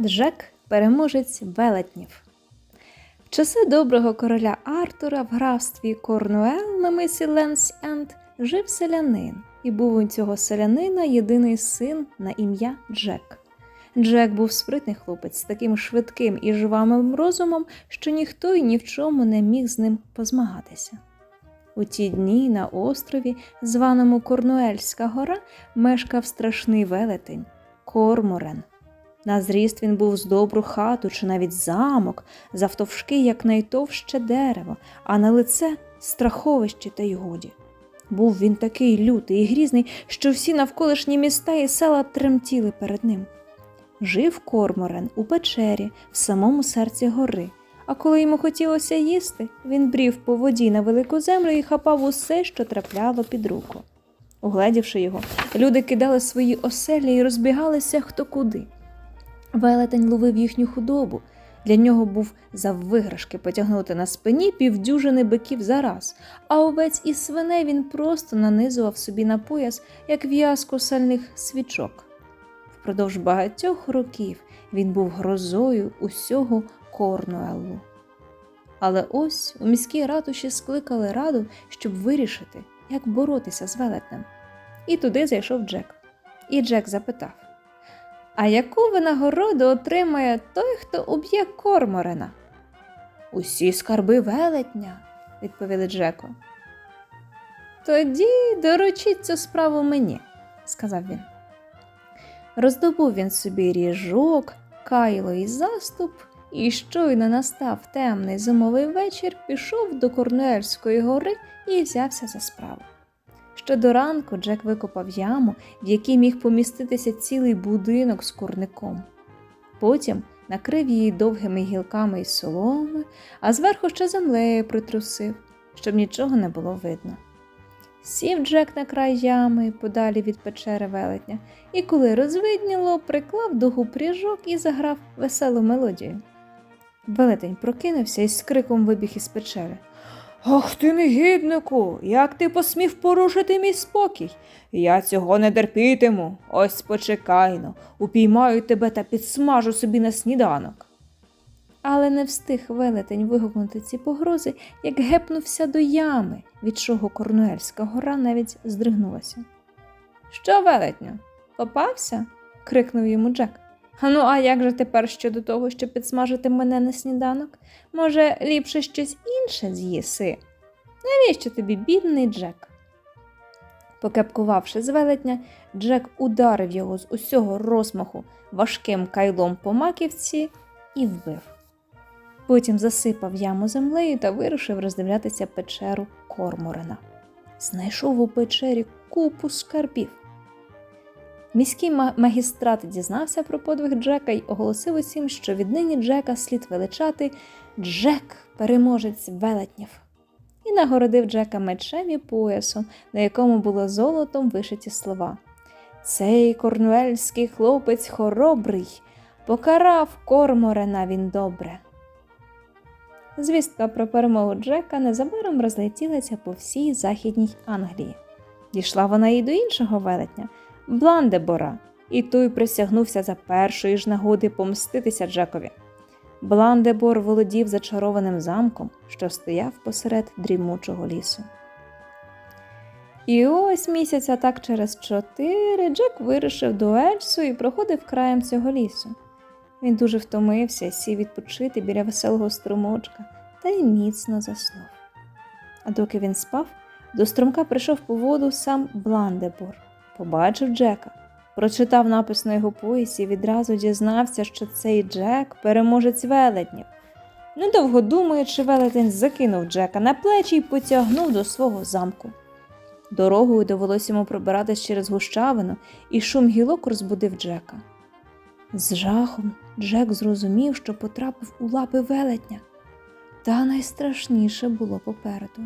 Джек переможець велетнів. В часи доброго короля Артура в графстві Корнуел на мисі Ленс Енд жив селянин, і був у цього селянина єдиний син на ім'я Джек. Джек був спритний хлопець з таким швидким і жвавим розумом, що ніхто й ні в чому не міг з ним позмагатися. У ті дні на острові, званому Корнуельська гора, мешкав страшний велетень Корморен. На зріст він був з добру хату чи навіть замок, завтовшки, як найтовще дерево, а на лице страховище та й годі. Був він такий лютий і грізний, що всі навколишні міста і села тремтіли перед ним. Жив Корморен у печері в самому серці гори, а коли йому хотілося їсти, він брів по воді на велику землю і хапав усе, що трапляло під руку. Угледівши його, люди кидали свої оселі і розбігалися хто куди. Велетень ловив їхню худобу. Для нього був за виграшки потягнути на спині півдюжини биків за раз, а овець і свиней він просто нанизував собі на пояс, як в'язку сальних свічок. Впродовж багатьох років він був грозою усього Корнуеллу. Але ось у міській ратуші скликали раду, щоб вирішити, як боротися з велетнем. І туди зайшов Джек. І Джек запитав: А яку винагороду отримає той, хто уб'є Корморена? Усі скарби велетня, відповіли Джеку. Тоді доручіть цю справу мені, сказав він. Роздобув він собі ріжок, кайло і заступ, і щойно настав темний зимовий вечір, пішов до Корнуельської гори і взявся за справу. Ще до ранку Джек викопав яму, в якій міг поміститися цілий будинок з курником. Потім накрив її довгими гілками із соломи, а зверху ще землею притрусив, щоб нічого не було видно. Сів Джек на край ями, подалі від печери велетня, і коли розвидніло, приклав до губ і заграв веселу мелодію. Велетень прокинувся і з криком вибіг із печери. Ах ти, негіднику, як ти посмів порушити мій спокій? Я цього не терпітиму. Ось почекайно, упіймаю тебе та підсмажу собі на сніданок. Але не встиг велетень вигукнути ці погрози, як гепнувся до ями, від чого Корнуельська гора навіть здригнулася. Що, велетню, попався? крикнув йому Джек. «А Ну, а як же тепер щодо того, щоб підсмажити мене на сніданок? Може, ліпше щось інше з'їси? Навіщо тобі, бідний Джек? Покепкувавши з велетня, Джек ударив його з усього розмаху важким кайлом по маківці і вбив. Потім засипав яму землею та вирушив роздивлятися печеру Корморена. Знайшов у печері купу скарбів. Міський магістрат дізнався про подвиг Джека й оголосив усім, що віднині Джека слід величати Джек, переможець велетнів, і нагородив Джека мечем і поясом, на якому було золотом вишиті слова. Цей корнуельський хлопець хоробрий, покарав Корморена він добре. Звістка про перемогу Джека незабаром розлетілася по всій західній Англії. Дійшла вона і до іншого велетня Бландебора, і той присягнувся за першої ж нагоди помститися Джекові. Бландебор володів зачарованим замком, що стояв посеред дрімучого лісу. І ось місяця так через чотири Джек вирушив до Ельсу і проходив краєм цього лісу. Він дуже втомився, сів відпочити біля веселого струмочка та й міцно заснув. А доки він спав, до струмка прийшов по воду сам Бландебор, побачив Джека, прочитав напис на його поясі і відразу дізнався, що цей Джек переможець велетнів. Недовго думаючи, велетень закинув Джека на плечі і потягнув до свого замку. Дорогою довелось йому пробиратись через гущавину, і шум гілок розбудив Джека. З жахом Джек зрозумів, що потрапив у лапи велетня, та найстрашніше було попереду.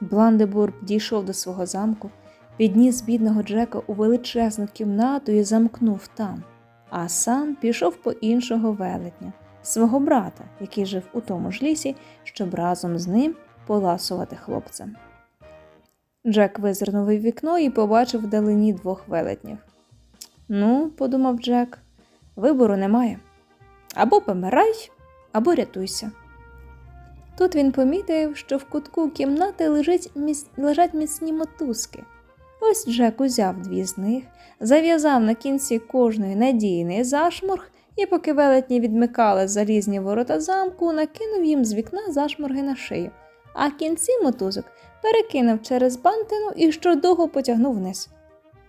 Бландебург дійшов до свого замку, підніс бідного Джека у величезну кімнату і замкнув там, а сам пішов по іншого велетня, свого брата, який жив у тому ж лісі, щоб разом з ним поласувати хлопцем. Джек визирнув у вікно і побачив вдалині двох велетнів. Ну, подумав Джек, Вибору немає. Або помирай, або рятуйся. Тут він помітив, що в кутку кімнати лежать міцні мотузки. Ось Джек узяв дві з них, зав'язав на кінці кожної надійний зашморг і, поки велетні відмикали залізні ворота замку, накинув їм з вікна зашморги на шию, а кінці мотузок перекинув через бантину і щодовго потягнув вниз.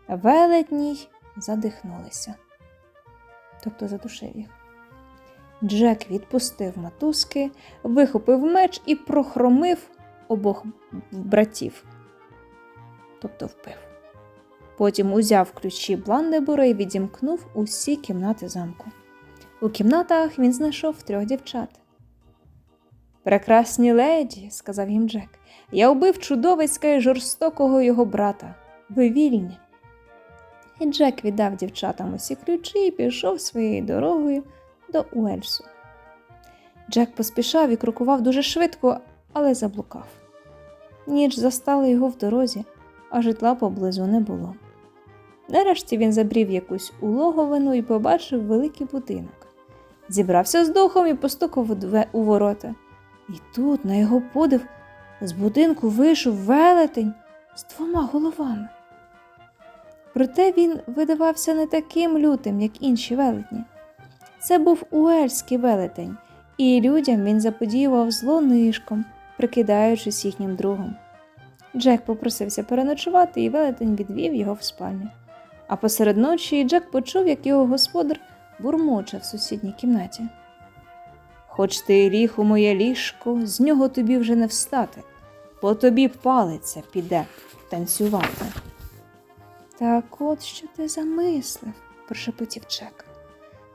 Велетні задихнулися, тобто задушив їх. Джек відпустив мотузки, вихопив меч і прохромив обох братів, тобто вбив. Потім узяв ключі Бландебора і відімкнув усі кімнати замку. У кімнатах він знайшов трьох дівчат. Прекрасні леді, сказав їм Джек, я вбив чудовиська і жорстокого його брата. Ви вільні. І Джек віддав дівчатам усі ключі і пішов своєю дорогою до Уельсу. Джек поспішав і крокував дуже швидко, але заблукав. Ніч застала його в дорозі, а житла поблизу не було. Нарешті він забрів якусь улоговину і побачив великий будинок. Зібрався з духом і постукав у ворота. І тут, на його подив, з будинку вийшов велетень з двома головами. Проте він видавався не таким лютим, як інші велетні. Це був уельський велетень, і людям він заподіював зло нишком, прикидаючись їхнім другом. Джек попросився переночувати, і велетень відвів його в спальню. А посеред ночі Джек почув, як його господар бурмоче в сусідній кімнаті. Хоч ти ріг у моє ліжко, з нього тобі вже не встати, по тобі палиця піде танцювати. Так от що ти замислив, прошепотів Джек.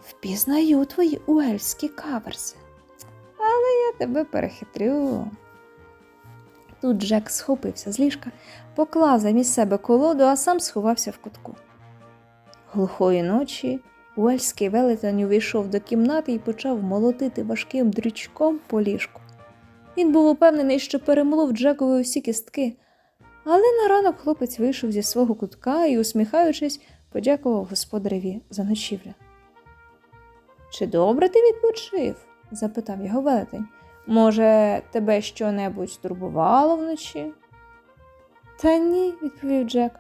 Впізнаю твої уельські каверси. Але я тебе перехитрю. Тут Джек схопився з ліжка, поклав замість себе колоду, а сам сховався в кутку. Глухої ночі уельський велетень увійшов до кімнати і почав молотити важким дрючком по ліжку. Він був упевнений, що перемолов Джекові усі кістки, але на ранок хлопець вийшов зі свого кутка і, усміхаючись, подякував господареві за ночівлю. Чи добре ти відпочив? запитав його велетень. Може, тебе що-небудь турбувало вночі? Та ні, відповів Джек.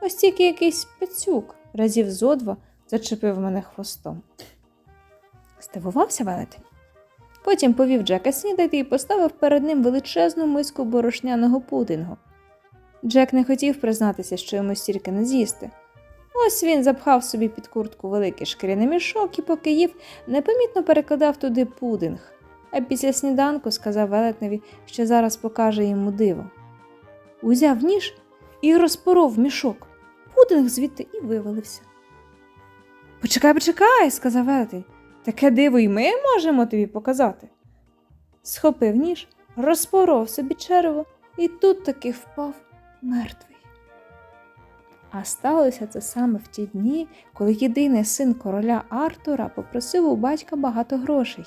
Ось тільки якийсь пацюк разів зо два зачепив мене хвостом. Здивувався велетень. Потім повів Джека снідати і поставив перед ним величезну миску борошняного пудингу. Джек не хотів признатися, що йому стільки не з'їсти. Ось він запхав собі під куртку великий шкіряний мішок і, поки їв, непомітно перекладав туди пудинг, а після сніданку сказав велетневі, що зараз покаже йому диво. Узяв ніж і розпоров мішок. Пудинг звідти і вивалився. Почекай, почекай, сказав велетень. Таке диво й ми можемо тобі показати. Схопив ніж, розпоров собі черево і тут таки впав мертвий. А сталося це саме в ті дні, коли єдиний син короля Артура попросив у батька багато грошей.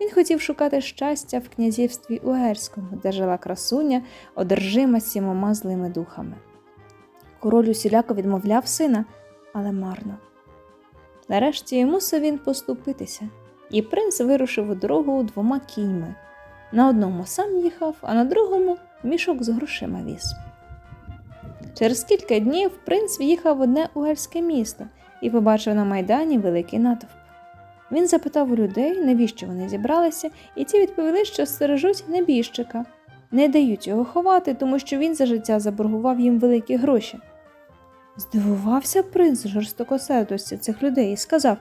Він хотів шукати щастя в князівстві Угерському, де жила красуня, одержима сімома злими духами. Король усіляко відмовляв сина, але марно. Нарешті мусив він поступитися, і принц вирушив у дорогу двома кіньми. На одному сам їхав, а на другому мішок з грошима віз. Через кілька днів принц в'їхав в одне угельське місто і побачив на майдані великий натовп. Він запитав у людей, навіщо вони зібралися, і ті відповіли, що стережуть небіжчика, не дають його ховати, тому що він за життя заборгував їм великі гроші. Здивувався принц жорстокосердості цих людей і сказав: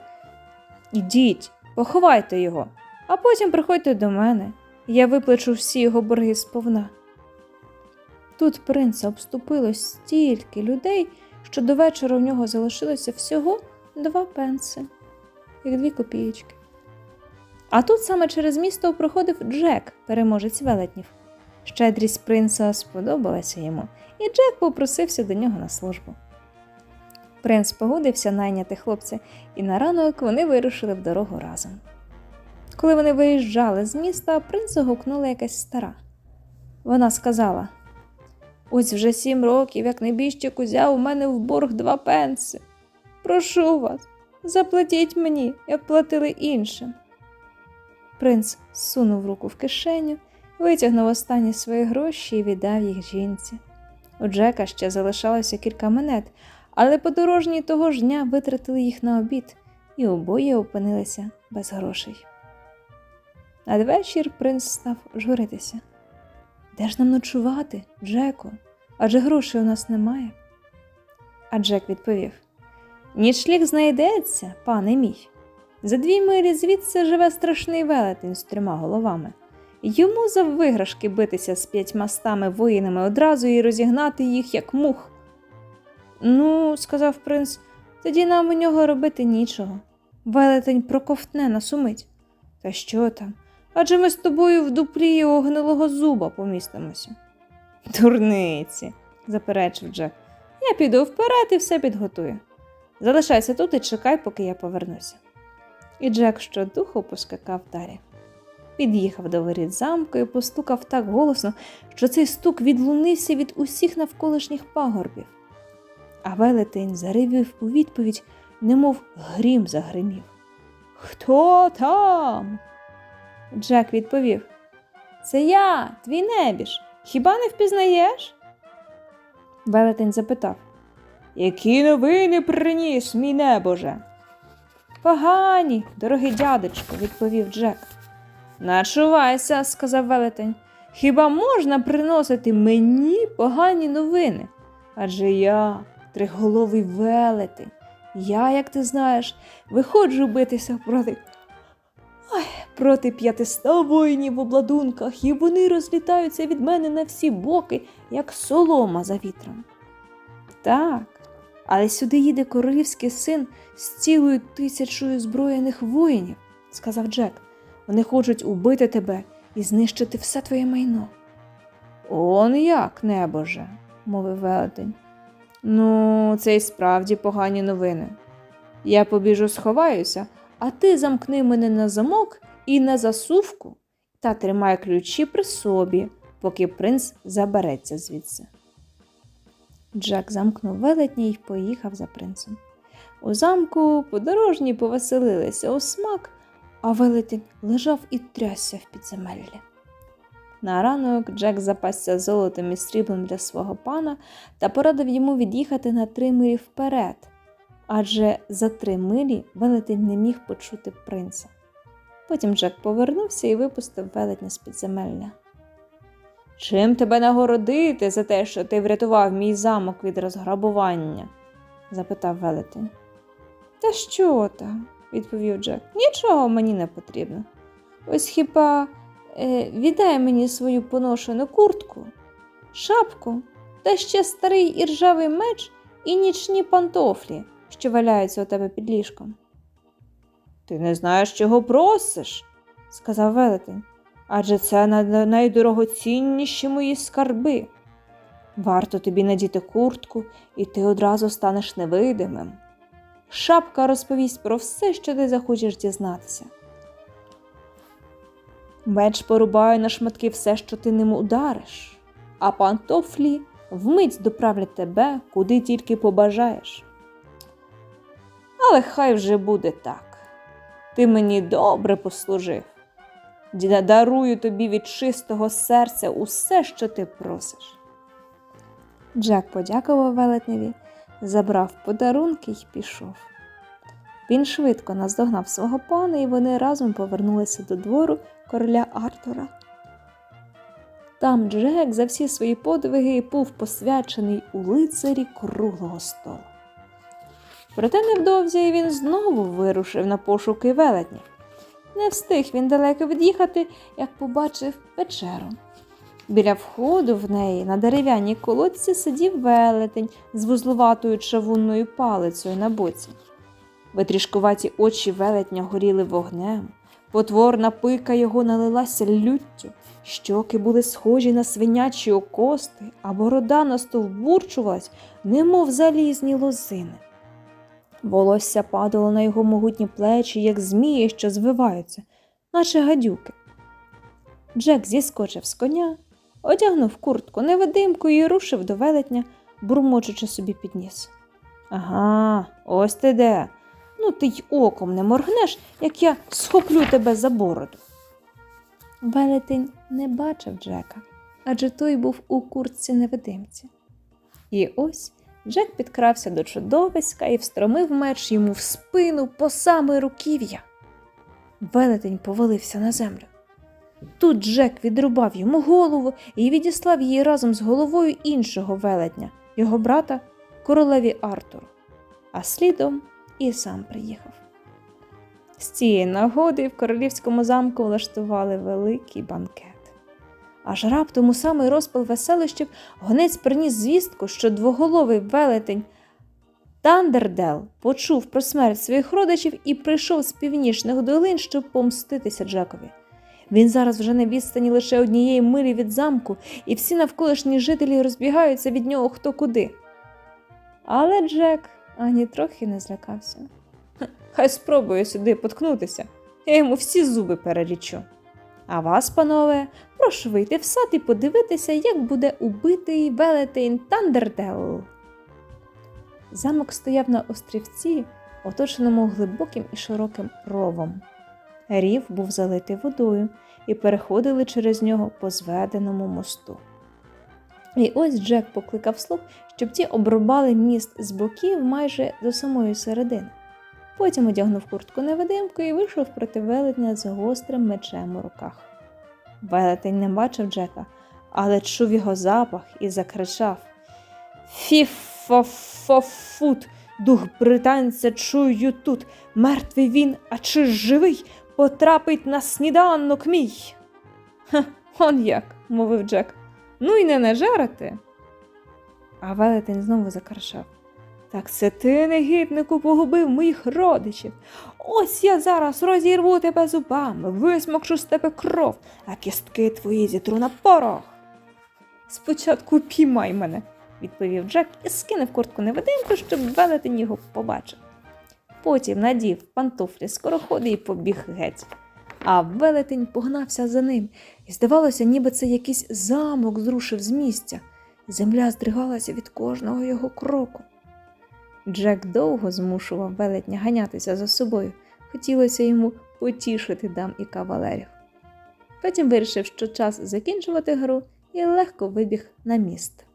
Ідіть, поховайте його, а потім приходьте до мене, я виплачу всі його борги сповна. Тут принца обступило стільки людей, що до вечора в нього залишилося всього два пенси, як дві копієчки. А тут саме через місто проходив Джек, переможець велетнів. Щедрість принца сподобалася йому, і Джек попросився до нього на службу. Принц погодився найняти хлопця, і на ранок вони вирушили в дорогу разом. Коли вони виїжджали з міста, принца гукнула якась стара. Вона сказала: Ось вже сім років, як небіжчик узяв у мене в борг два пенси. Прошу вас, Заплатіть мені, як платили іншим. Принц сунув руку в кишеню, витягнув останні свої гроші і віддав їх жінці. У Джека ще залишалося кілька монет, але подорожні того ж дня витратили їх на обід, і обоє опинилися без грошей. Надвечір принц став журитися. Де ж нам ночувати, Джеку? Адже грошей у нас немає. А Джек відповів: Нічліг знайдеться, пане мій. За дві милі звідси живе страшний велетень з трьома головами. Йому за виграшки битися з п'ятьма стами воїнами одразу і розігнати їх, як мух. Ну, сказав принц, тоді нам у нього робити нічого. Велетень проковтне нас умить. Та що там? Адже ми з тобою в дуплі його гнилого зуба помістимося. Дурниці, заперечив Джек. Я піду вперед і все підготую. Залишайся тут і чекай, поки я повернуся. І Джек щодуху поскакав далі. Під'їхав до воріт замку і постукав так голосно, що цей стук відлунився від усіх навколишніх пагорбів. А велетень заревів у відповідь, немов грім загримів. Хто там? Джек відповів: Це я, твій небіж. Хіба не впізнаєш? Велетень запитав Які новини приніс, мій небоже? Погані, дорогий дядечко, відповів Джек. Начувайся, сказав велетень. Хіба можна приносити мені погані новини? Адже я триголовий велетень. Я, як ти знаєш, виходжу битися проти Ой, проти п'ятиста воїнів в обладунках, і вони розлітаються від мене на всі боки, як солома за вітром. Так, але сюди їде королівський син з цілою тисячою зброєних воїнів, сказав Джек. Вони хочуть убити тебе і знищити все твоє майно. Он як, небоже, мовив велетень. Ну, це й справді погані новини. Я побіжу сховаюся, а ти замкни мене на замок і на засувку та тримай ключі при собі, поки принц забереться звідси. Джек замкнув велетня й поїхав за принцем. У замку подорожні повеселилися у смак, а велетень лежав і трясся в підземеллі. На ранок Джек запасся золотом і сріблом для свого пана та порадив йому від'їхати на три милі вперед, адже за три милі велетень не міг почути принца. Потім Джек повернувся і випустив велетня з підземелля. Чим тебе нагородити за те, що ти врятував мій замок від розграбування? запитав велетень. Та що там? відповів Джек. Нічого мені не потрібно. Ось хіба е, віддай мені свою поношену куртку, шапку та ще старий іржавий меч і нічні пантофлі, що валяються у тебе під ліжком. Ти не знаєш, чого просиш, сказав велетень, адже це на- найдорогоцінніші мої скарби. Варто тобі надіти куртку, і ти одразу станеш невидимим. Шапка розповість про все, що ти захочеш дізнатися. Меч порубає на шматки все, що ти ним удариш, а пантофлі вмить доправлять тебе, куди тільки побажаєш. Але хай вже буде так. Ти мені добре послужив. Дарую тобі від чистого серця усе, що ти просиш. Джек подякував велетневі, забрав подарунки й пішов. Він швидко наздогнав свого пана, і вони разом повернулися до двору короля Артура. Там Джек за всі свої подвиги був посвячений у лицарі круглого столу. Проте невдовзі він знову вирушив на пошуки велетня. Не встиг він далеко від'їхати, як побачив печеру. Біля входу в неї на дерев'яній колодці сидів велетень з вузлуватою чавунною палицею на боці. Витрішкуваті очі велетня горіли вогнем, потворна пика його налилася люттю, щоки були схожі на свинячі окости, а борода настовбурчувалась, немов залізні лозини. Волосся падало на його могутні плечі, як змії, що звиваються, наче гадюки. Джек зіскочив з коня, одягнув куртку невидимку і рушив до велетня, бурмочучи собі під ніс. Ага, ось ти де. Ну, ти й оком не моргнеш, як я схоплю тебе за бороду. Велетень не бачив Джека, адже той був у куртці невидимці. І ось Джек підкрався до чудовиська і встромив меч йому в спину по саме руків'я. Велетень повалився на землю. Тут Джек відрубав йому голову і відіслав її разом з головою іншого велетня, його брата, королеві Артуру, а слідом і сам приїхав. З цієї нагоди в королівському замку влаштували великий банкет. Аж раптом у самий розпал веселищів гонець приніс звістку, що двоголовий велетень Тандердел почув про смерть своїх родичів і прийшов з північних долин, щоб помститися Джекові. Він зараз вже на відстані лише однієї милі від замку, і всі навколишні жителі розбігаються від нього хто куди. Але Джек ані трохи не злякався. Хай спробує сюди поткнутися, я йому всі зуби перелічу. А вас, панове, прошу вийти в сад і подивитися, як буде убитий велетень Тандердел. Замок стояв на острівці, оточеному глибоким і широким ровом. Рів був залитий водою, і переходили через нього по зведеному мосту. І ось Джек покликав слуг, щоб ті обрубали міст з боків майже до самої середини. Потім одягнув куртку невидимку і вийшов проти велетня з гострим мечем у руках. Велетень не бачив Джека, але чув його запах і закричав Фіфофофут, дух британця чую тут. Мертвий він, а чи живий, потрапить на сніданок мій. Ха, он як, мовив Джек. Ну й не нажарити. А велетень знову закричав. Так це ти, негіднику, погубив моїх родичів. Ось я зараз розірву тебе зубами, висмокшу з тебе кров, а кістки твої зітру на порох. Спочатку піймай мене, відповів Джек і скинув куртку невидимку, щоб велетень його побачив. Потім надів пантофлі скороходи і побіг геть. А велетень погнався за ним, і здавалося, ніби це якийсь замок зрушив з місця. Земля здригалася від кожного його кроку. Джек довго змушував велетня ганятися за собою. Хотілося йому потішити дам і кавалерів. Потім вирішив, що час закінчувати гру, і легко вибіг на міст.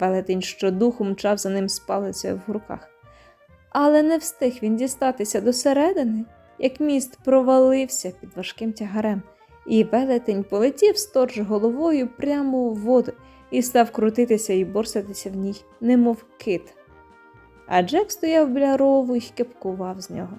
Велетень щодуху мчав за ним з палицею в руках. Але не встиг він дістатися до середини, як міст провалився під важким тягарем, і велетень полетів сторч головою прямо у воду і став крутитися і борсатися в ній, немов кит. А Джек стояв біля рову і кепкував з нього.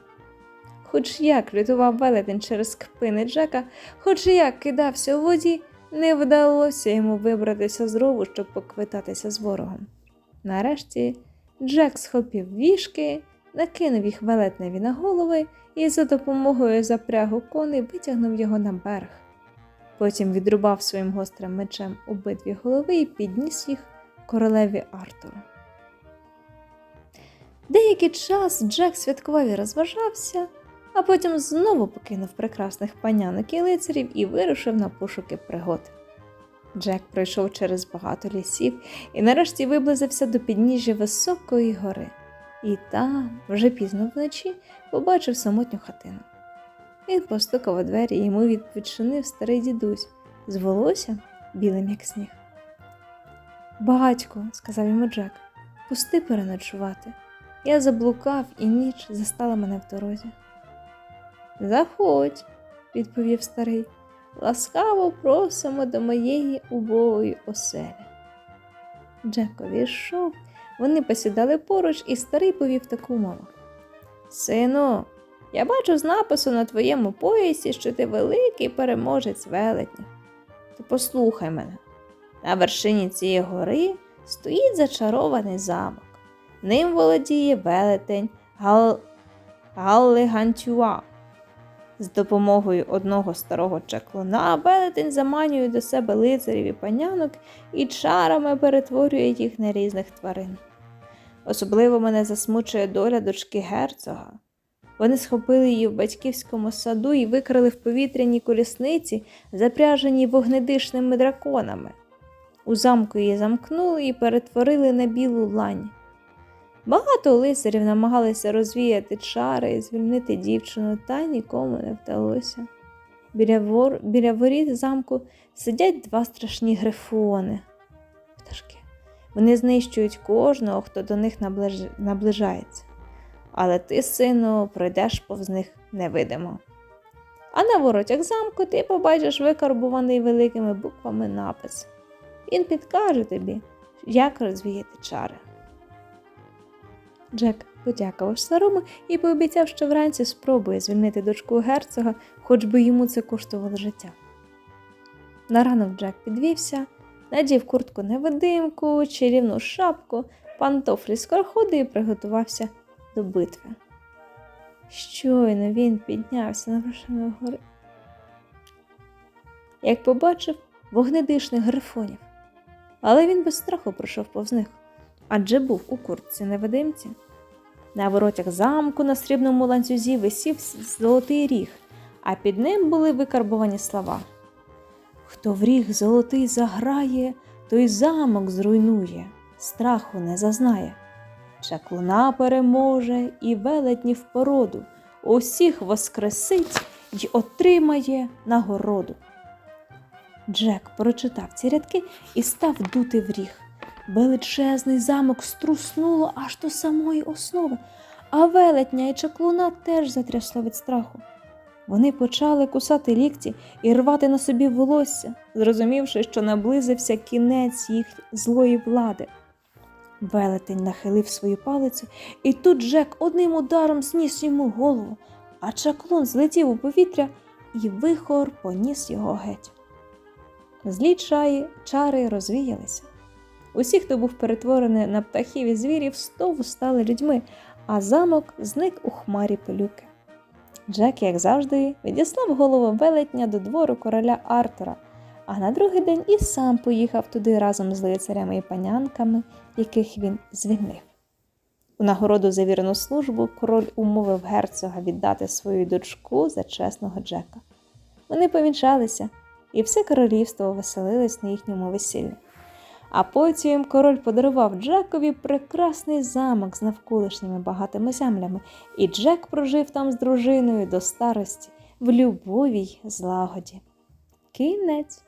Хоч як лютував велетень через кпини Джека, хоч як кидався у воді, не вдалося йому вибратися з рову, щоб поквитатися з ворогом. Нарешті Джек схопив вішки, накинув їх велетневі на голови і за допомогою запрягу коней витягнув його на берег. Потім відрубав своїм гострим мечем обидві голови і підніс їх королеві Артуру. Деякий час Джек святкував і розважався, а потім знову покинув прекрасних панянок і лицарів і вирушив на пошуки пригод. Джек пройшов через багато лісів і нарешті виблизився до підніжжя високої гори. І там, вже пізно вночі, побачив самотню хатину. Він постукав у двері і йому відчинив старий дідусь з волоссям білим, як сніг. Батько, сказав йому Джек, пусти переночувати. Я заблукав і ніч застала мене в дорозі. Заходь, відповів старий, ласкаво просимо до моєї убогої оселі. Джек увійшов, вони посідали поруч, і старий повів таку мову. Сину, я бачу з напису на твоєму поясі, що ти великий переможець велетня. То послухай мене, на вершині цієї гори стоїть зачарований замок. Ним володіє велетень Гал... Галлигантюа. З допомогою одного старого чаклуна велетень заманює до себе лицарів і панянок і чарами перетворює їх на різних тварин. Особливо мене засмучує доля дочки герцога. Вони схопили її в батьківському саду і викрали в повітряній колісниці, запряженій вогнедишними драконами. У замку її замкнули і перетворили на білу лань. Багато лицарів намагалися розвіяти чари і звільнити дівчину, та нікому не вдалося. Біля, вор... Біля воріт замку сидять два страшні грифони. Пташки. Вони знищують кожного, хто до них наближ... наближається. Але ти, сину, пройдеш повз них невидимо. А на воротях замку ти побачиш викарбуваний великими буквами напис. Він підкаже тобі, як розвіяти чари. Джек подякував старому і пообіцяв, що вранці спробує звільнити дочку герцога, хоч би йому це коштувало життя. На ранок Джек підвівся, надів куртку невидимку, чарівну шапку, пантофлі скороходи і приготувався до битви. Щойно він піднявся на вершину гори. Як побачив вогнедишних грифонів, але він без страху пройшов повз них, адже був у куртці невидимці. На воротях замку на срібному ланцюзі висів золотий ріг, а під ним були викарбовані слова. Хто в ріг золотий заграє, той замок зруйнує, страху не зазнає. Чаклуна переможе і велетнів породу, усіх воскресить й отримає нагороду. Джек прочитав ці рядки і став дути в ріг. Величезний замок струснуло аж до самої основи, а велетня і чаклуна теж затрясло від страху. Вони почали кусати лікті і рвати на собі волосся, зрозумівши, що наблизився кінець їх злої влади. Велетень нахилив свою палицю, і тут Джек одним ударом зніс йому голову, а чаклун злетів у повітря, і вихор поніс його геть. Злі чаї, чари розвіялися. Усі, хто був перетворений на птахів і звірів, знову стали людьми, а замок зник у хмарі пилюки. Джек, як завжди, відіслав голову велетня до двору короля Артура, а на другий день і сам поїхав туди разом з лицарями і панянками, яких він звільнив. У нагороду за вірну службу король умовив герцога віддати свою дочку за чесного Джека. Вони повінчалися, і все королівство веселилось на їхньому весіллі. А потім король подарував Джекові прекрасний замок з навколишніми багатими землями, і Джек прожив там з дружиною до старості в любовій злагоді. Кінець.